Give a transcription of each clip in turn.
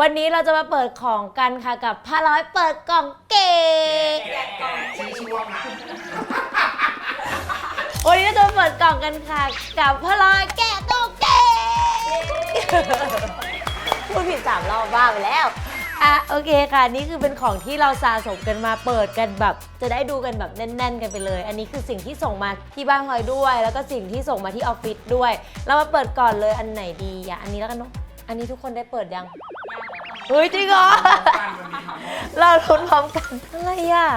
วันนี้เราจะมาเปิดของกันค่ะกับพาร้อยเปิดกล่องเก๋ชื่อช่วงนะวันนี้เราจะมาเปิดกล่องกันค่ะ กับพาร้อยแกะกล่องเก๋พูดผิดสามรอบบ้าไปแล้วอะโอเคค่ะ นี่คือเป็นของที่เราสะสมกันมาเปิดกันแบบ จะได้ดูกันแบบแน่น ๆ กันไปเลย อันนี้คือสิ่งที่ส่งมาที่บ้านพลอยด้วย แล้วก็สิ่งที่ส่งมาที่ออฟฟิศด้วย เรามาเปิดก่อนเลยอันไหนดีอะอันนี้แล้วกันเนาะอันนี้ทุกคนได้เปิดยัง เฮ้ยจริงเหรอการมันมีคำว่าเราลุ้นพร้อมกันอะไรอะ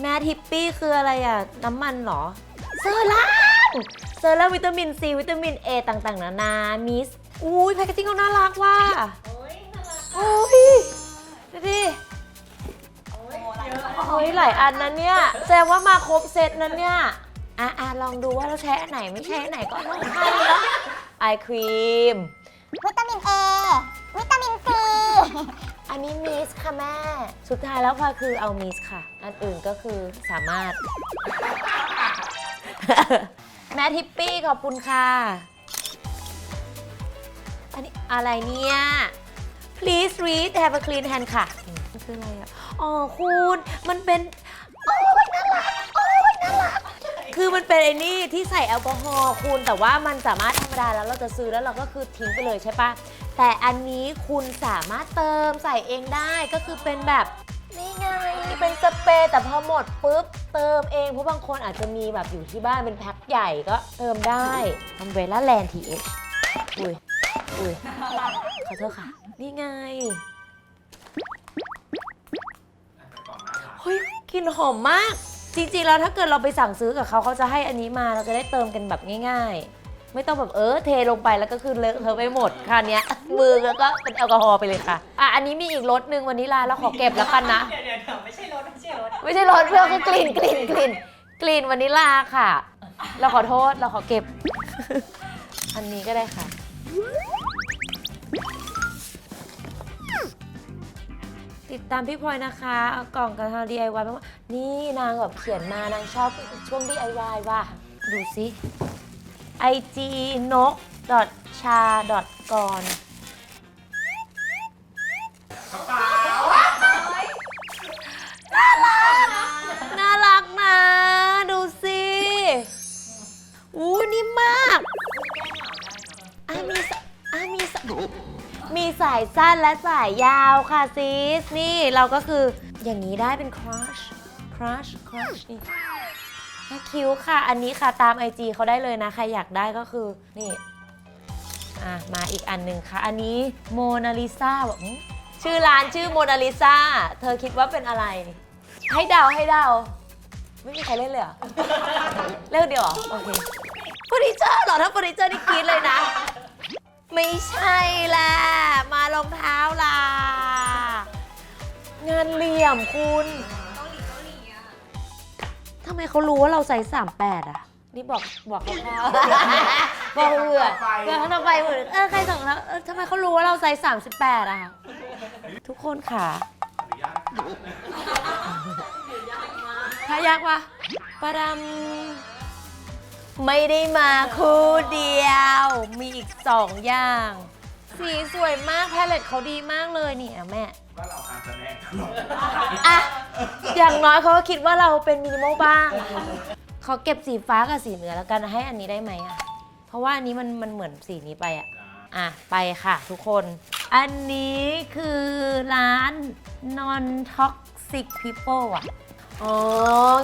แมทฮิปปี้คืออะไรอะ น้ำมันเหรอ เซรั่มเซรั่มวิตามินซีวิตามินเอต่างๆ นานา มิส อุ้ยแพคเกจิ้งเขาน่ารักว่ะโอ้ยดูดิโอ้ยหลายอันนะเนี่ยแสดงว่ามาครบเซตนั้นเนี่ยอะอะลองดูว่าเราใช้อันไหนไม่ใช่อันไหนก็ต้องให้เนาะไอครีม วิตามินเอวิตามินซี อันนี้มิสค่ะแม่ สุดท้ายแล้วพลอยคือเอามิสค่ะ อันอื่นก็คือสามารถ แม่ทิปปี้ขอบคุณค่ะ อันนี้อะไรเนี่ย please read have a clean hand ค่ะอืมมันคืออะไรอะ อ๋อคุณมันเป็น โอ้ยน่ารัก โอ้ยน่ารัก คือมันเป็นไอ้นี่ที่ใส่แอลกอฮอล์คุณแต่ว่ามันสามารถธรรมดาแล้วเราจะซื้อแล้วเราก็คือทิ้งไปเลยใช่ปะ แต่อันนี้คุณสามารถเติมใส่เองได้ก็คือเป็นแบบนี่ไงเป็นสเปรย์แต่พอหมดปุ๊บเติมเองเพราะบางคนอาจจะมีแบบอยู่ที่บ้านเป็นแพ็คใหญ่ก็เติมได้อัมเบร่าแลนทีเอชอุ้ยอุ้ยขอโทษค่ะ นี่ไงแต่ก่อนหน้าหลังเฮ้ยกลิ่นหอมมาก จริงๆแล้วถ้าเกิดเราไปสั่งซื้อกับเขาเขาจะให้อันนี้มาเราจะได้เติมกันแบบง่าย ๆ ไม่ต้องแบบเออเทลงไปแล้วก็คือเลอะเทอะไปหมดคราวเนี้ยมือแล้วก็เป็นแอลกอฮอล์ไปเลยค่ะอะอันนี้มีอีกรสหนึ่งวันนี้ลาเราขอเก็บแล้วกันนะ เดี๋ยวเดี๋ยวเดี๋ยวไม่ใช่รถไม่ใช่รถไม่ใช่รสเพื่อนคือกลิ่นกลิ่นกลิ่นกลิ่นวานิลลาค่ะ เราขอโทษเราขอเก็บ อันนี้ก็ได้ค่ะ ติดตามพี่พลอยนะคะเอากล่องกันทาง DIY มากๆนี่นางแบบเขียนมานางชอบช่วง DIY ว่ะดูสิ ig นกชากรกระเป๋าน่ารักนะ ดูสิอู้นิ่มมากอะมีสอะมีสมีสายสั้นและสายยาวค่ะซิส นี่เราก็คืออย่างนี้ได้เป็น crush crush crush นี่ คิ้วค่ะ อันนี้ค่ะตาม IG เขาได้เลยนะ ใครอยากได้ก็คือ นี่ อะ มาอีกอันหนึ่งค่ะ อันนี้โมนาลิซาบอกชื่อร้านชื่อโมนาลิซาเธอคิดว่าเป็นอะไร ให้เดาให้เดา ไม่มีใครเล่นเลยเหรอ เล่นเดียวเหรอ โอเคเฟอร์นิเจอร์เหรอ ถ้าเฟอร์นิเจอร์นี่กรีดเลยนะ ไม่ใช่แหละมารองเท้าล่ะงานเหลี่ยมคุณำไมเขารู้ว่าเราไซส์สามแปดอะ นี่บอกบอกเขาค่ะบอกเผื่อเผื่อเขาทำไมเหมือนเออใครสั่งแล้วเออทำไมเขารู้ว่าเราไซส์สามสิบแปดอะ ทุกคนค่ะอนุญาตค่ะถ้ายากวะปะดำไม่ได้มาคู่เดียว มีอีกสองอย่าง สีสวยมากแพลเลตเขาดีมากเลยนี่อะแม่ว่าเราการแสดง อดอะ อย่างน้อยเขาก็คิดว่าเราเป็นมินิมอลบ้างเขาเก็บสีฟ้ากับสีเหนือแล้วกันให้อันนี้ได้ไหมอะ เพราะว่าอันนี้มันมันเหมือนสีนี้ไปอะ อะ ไปค่ะทุกคน อันนี้คือร้าน non toxic people อะ อ๋อ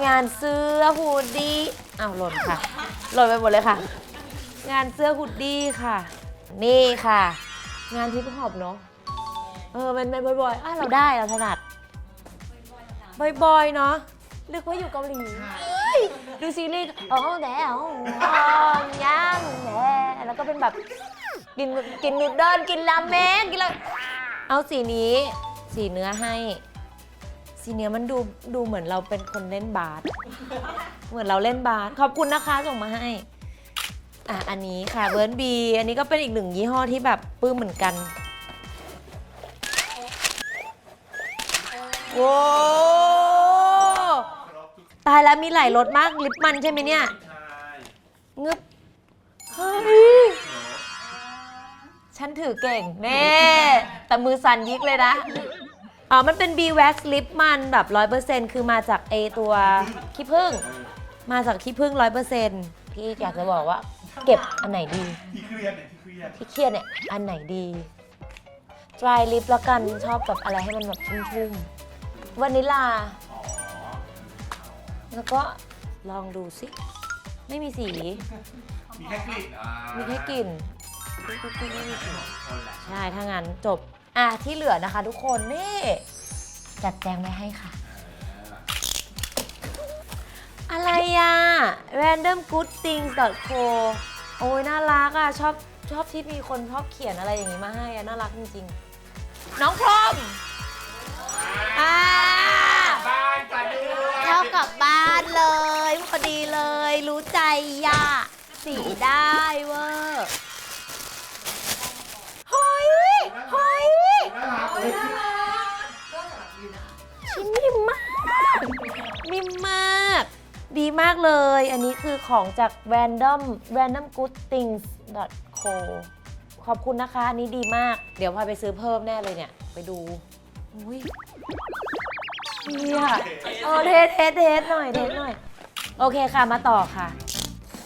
งานเสื้อฮูดดี้อ้าวหล่นค่ะ หล่นไปหมดเลยค่ะ งานเสื้อฮูดดี้ค่ะ นี่ค่ะ งานทิปฮอปเนาะ เออเป็นเป็นบ่อยๆอะเราได้เราถนัด บ่อยๆ เนาะนึกว่าอยู่เกาหลีเอ้ยดูซีรีส์อ๋อแดวอ๋อย่างแหนแล้วก็เป็นแบบกินกินนูดเดิลกินราเมงกินอะไรเอาสีนี้ สีเนื้อให้ สีเนื้อมันดูดูเหมือนเราเป็นคนเล่นบาสเหมือนเราเล่นบาสขอบคุณนะคะส่งมาให้อะอันนี้ค่ะเบิร์นบีอันนี้ก็เป็นอีกหนึ่งยี่ห้อที่แบบปลื้มเหมือนกันโว้ ตายแล้วมีหลายรสมากลิปมันใช่ไหมเนี่ยใช่งึบเฮ้ยฉันถือเก่งแน่แต่มือสั่นยิกเลยนะอ๋อมันเป็น B wax lip มันแบบ 100%คือมาจากไอตัวขี้ผึ้งมาจากขี้ผึ้ง100%พี่อยากจะบอกว่า เก็บอันไหนดีที่เครียดเนี่ยที่เครียดที่เครียดเนี่ยอันไหนดี dry lip แล้วกันชอบแบบอะไรให้มันแบบชุ่มๆวานิลลาอ๋อ แล้วก็ลองดูสิ ไม่มีสี มีแค่กลิ่นอ่ามีแค่กลิ่นไม่มีกลิ่นไม่มีกลิ่น คนแหละใช่ ถ้างั้นจบ อะ ที่เหลือนะคะทุกคน นี่ จัดแจงไว้ให้ค่ะ อะไรอะ random good things co โอ้ยน่ารักอะ ชอบชอบที่มีคนชอบเขียนอะไรอย่างนี้มาให้อะ น่ารักจริงๆ น้องพรหมอ่า บ้านกันด้วย เข้ากลับบ้านเลยพอดีเลย รู้ใจย่าสีได้เวอร์เฮ้ยเฮ้ยน่ารักเลยชิ้นนิ่มมากนิ่มมาก ดีมากเลย อันนี้คือของจาก random random good things co ขอบคุณนะคะ อันนี้ดีมาก เดี๋ยวพาไปซื้อเพิ่มแน่เลยเนี่ย ไปดูอุ้ย เฮียเออเทสเทสเทสหน่อยเทสหน่อย โอเคค่ะมาต่อค่ะ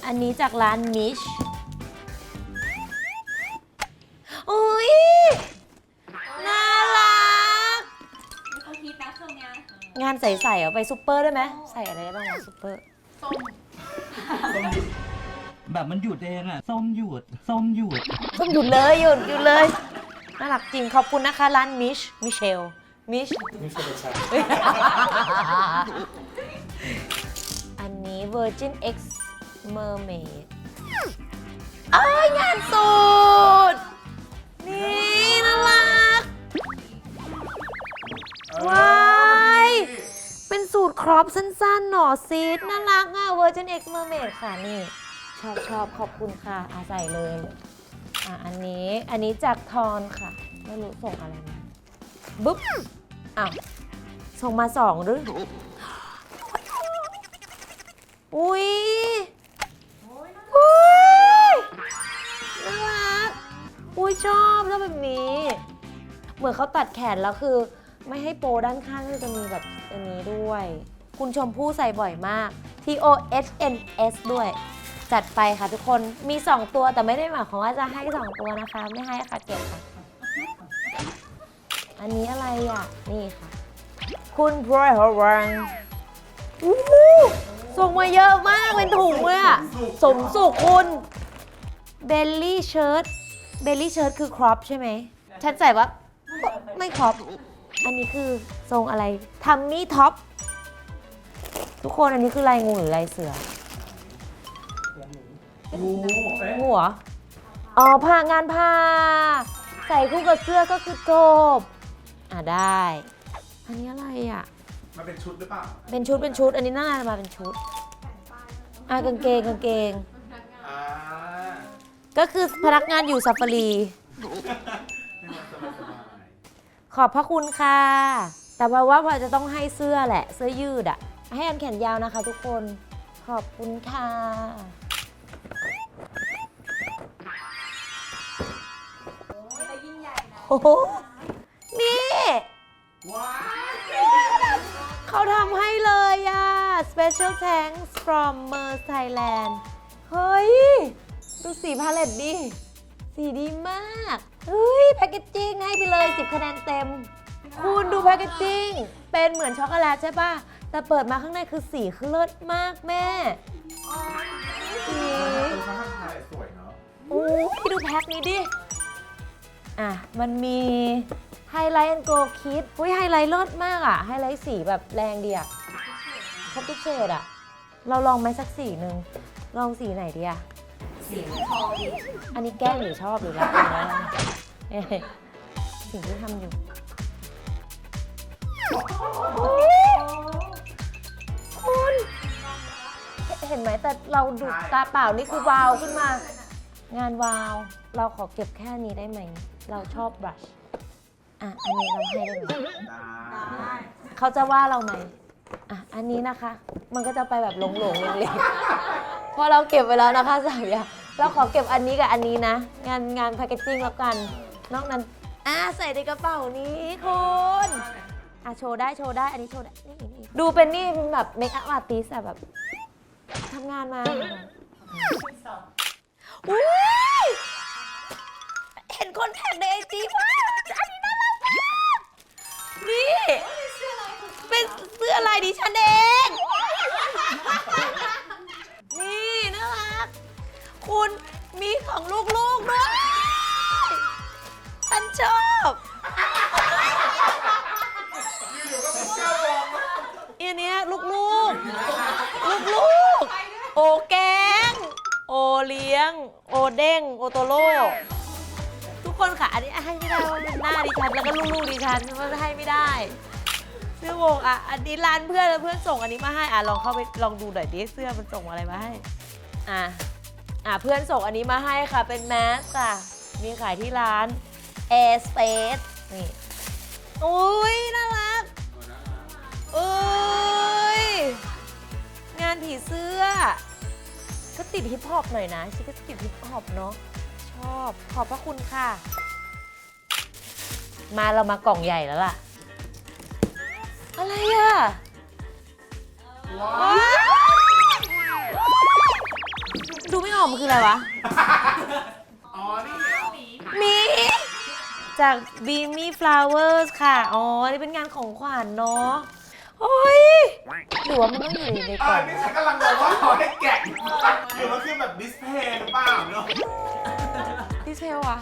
อันนี้จากร้านมิชอุ้ยน่ารักเขาคิดนะช่วงเนี้ยงานใสๆเอาไปซูเปอร์ได้ไหมใส่อะไรได้บ้างวะซูเปอร์แบบมันหยุดเองอะส้มหยุดส้มหยุด ต้องหยุดเลยหยุดหยุดเลย น่ารักจริงขอบคุณนะคะ ร้านมิชมิเชล มิชอันนี้ Virgin X Mermaid เอ้ยงานสูตรนี่น่ารัก ว้าย เป็นสูตรครอปสั้นๆ หน่อซีดน่ารักอะ Virgin X Mermaid ค่ะนี่ ชอบชอบขอบคุณค่ะอาใส่เลย อะ อันนี้อันนี้จากทอนค่ะ ไม่รู้ส่งอะไรมา บุ๊บอ้าวส่งมาสองหรือ อุ้ยอุ้ยน่ารักอุ้ยชอบชอบแบบนี้ เหมือนเขาตัดแขนแล้วคือ ไม่ให้โปด้านข้างก็จะมีแบบอันนี้ด้วย คุณชมพู่ใส่บ่อยมาก T O H N S ด้วย จัดไปค่ะทุกคนมี 2 ตัวแต่ไม่ได้หมายความว่าจะให้ 2 ตัวนะคะ ไม่ให้ค่ะเก็บค่ะ อันนี้อะไรอะ นี่ค่ะ คุณพรอยฮอวังอู้หูส่งมาเยอะมากเป็นถุงเลยอะสมสุขคุณเบลลี่เชิ้ตเบลลี่เชิ้ตคือครอปใช่ไหม ฉันใส่ว่า ไม่ครอปอันนี้คือทรงอะไรทัมมี่ท็อป ทุกคนอันนี้คือลายงูหรือลายเสืองูเอ๊ะงูเหรออ๋อผ้างานผ้า ใส่คู่กับเสื้อก็คือจบ อะได้ อันนี้อะไรอะ มันเป็นชุดหรือเปล่าเป็นชุดเป็นชุด อันนี้น่าจะมาเป็นชุด อะกางเกงกางเกง อ่าก็คือพนักงานอยู่ซาฟารีเป็นวันสบายสบายขอบพระคุณค่ะ แต่ว่าว่าพอจะต้องให้เสื้อแหละ เสื้อยืดอะให้อันแขนยาวนะคะทุกคน ขอบคุณค่ะแต่ยิ่งใหญ่นะโอ้โห เขาทำให้เลยอะ special thanks from Mers Thailand เฮ้ย ดูสีพาเลตดิ สีดีมาก เฮ้ย แพคเกจจิ้งให้ไปเลย 10 คะแนนเต็ม คุณดูแพคเกจจิ้ง เป็นเหมือนช็อกโกแลตใช่ป่ะ แต่เปิดมาข้างในคือสีคือเลิศมากแม่สีคนเขาทำไทยสวยเนาะโอ้ยดูแพ็คนี้ดิ อะ มันมี ไฮไลท์แอนโกลคิดอุ้ยไฮไลท์เลิศมากอะไฮไลท์สีแบบแรงดีอะครบทุกเฉดอะเราลองไหมสักสีหนึ่งลองสีไหนดีอะสีทองดีอันนี้แกล้งหรือชอบหรือรักกันนะเอ๊ะสิ่งที่ทำอยู่คุณเห็นไหมแต่เราดูตาเปล่านี่คือวาวขึ้นมา งานวาว เราขอเก็บแค่นี้ได้ไหม เราชอบบรัช อะ อันนี้เราให้ได้ไหมได้เขาจะว่าเราไหมอะ อันนี้นะคะ มันก็จะไปแบบหลงหลงๆเล็กๆพอเราเก็บไปแล้วนะคะสามอย่างเราขอเก็บอันนี้กับอันนี้นะ งานงานแพคเกจจิ้งแล้วกัน นอกนั้น อะใส่ในกระเป๋านี้คุณอะโชว์ได้โชว์ได้ อันนี้โชว์ได้ นี่นี่ดูเป็นนี่เป็นแบบเมคอัพอาร์ติสอะแบบทำงานมาอุ้ยเห็นคนแท็กในไอจีว่าอั นี่ เป็นเสื้อลายดิฉันเอง นี่น่ารัก คุณมีของลูกๆด้วยฉันชอบ อันเนี้ยลูกๆ ลูกๆ โอแกง โอเลี้ยง โอเด้ง โอโตโร่ กคนค่ะ อันนี้ให้ไม่ได้ว่าเป็นหน้าดิฉันแล้วก็ลูกๆดิฉันมันให้ไม่ได้เสื้อวงอะอันนี้ร้านเพื่อนแล้วเพื่อนส่งอันนี้มาให้อะลองเข้าไปลองดูหน่อยดิเสื้อมันส่งอะไรมาให้อะอะเพื่อนส่งอันนี้มาให้ค่ะเป็นแมสค่ะ มีขายที่ร้าน Air Space นี่อุ้ยน่ารักเอ้ยงานผีเสื้อ ก็ติดฮิปฮอปหน่อยนะชิคก็ติดฮิปฮอปเนาะ ชอบ ขอบพระคุณค่ะ มาเรามากล่องใหญ่แล้วล่ะ อะไรอะว้าวดูไม่ออกมันคืออะไรวะ อ๋อ นี่หมี จาก Beamy Flowers ค่ะ อ๋อ นี่เป็นงานของขวัญเนาะ โอ้ยหรือว่ามันต้องอยู่ในเอกล่ออ ง นี่ฉันกำลังบอกว่าเขาให้แกะหรือมันคือแบบดิสเพย์หรือเปล่าเนาะดิ เซลอะ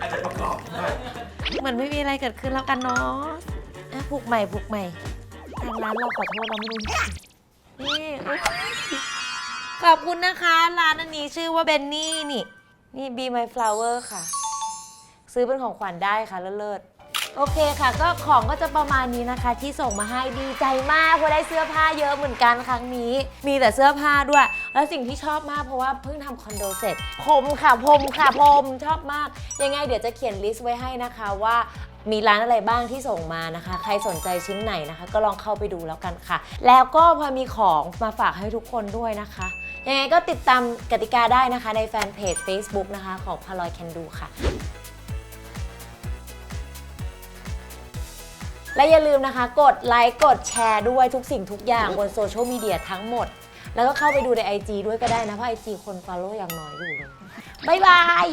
อาจจะประกอบด้วยเหมือนไม่มีอะไรเกิดขึ้นแล้วกันเนาะอะผูกใหม่ผูกใหม่ทางร้านเราขอโทษเราไม่รู้จริงๆนี่อุ๊ยขอบคุณนะคะร้านอันนี้ชื่อว่าเบนนี่นี่ นี่ Be My Flower ค่ะ ซื้อเป็นของขวัญได้ค่ะเลิศๆ โอเคค่ะ ก็ของก็จะประมาณนี้นะคะที่ส่งมาให้ดีใจมากเพราะได้เสื้อผ้าเยอะเหมือนกันครั้งนี้ มีแต่เสื้อผ้าด้วย แล้วสิ่งที่ชอบมากเพราะว่าเพิ่งทำคอนโดเสร็จผมค่ะผมค่ะผมชอบมาก ยังไงเดี๋ยวจะเขียนลิสต์ไว้ให้นะคะว่ามีร้านอะไรบ้างที่ส่งมานะคะ ใครสนใจชิ้นไหนนะคะ ก็ลองเข้าไปดูแล้วกันค่ะ แล้วก็พอมีของมาฝากให้ทุกคนด้วยนะคะ ยังไงก็ติดตามกติกาได้นะคะในแฟนเพจ Facebook นะคะ ของพาลอยแคนดูค่ะ และอย่าลืมนะคะ กดไลค์กดแชร์ด้วยทุกสิ่งทุกอย่างบนโซเชียลมีเดียทั้งหมด แล้วก็เข้าไปดูใน IG ด้วยก็ได้นะ เพราะ IG คน follow อย่างน้อยอยู่เลยบ๊ายบาย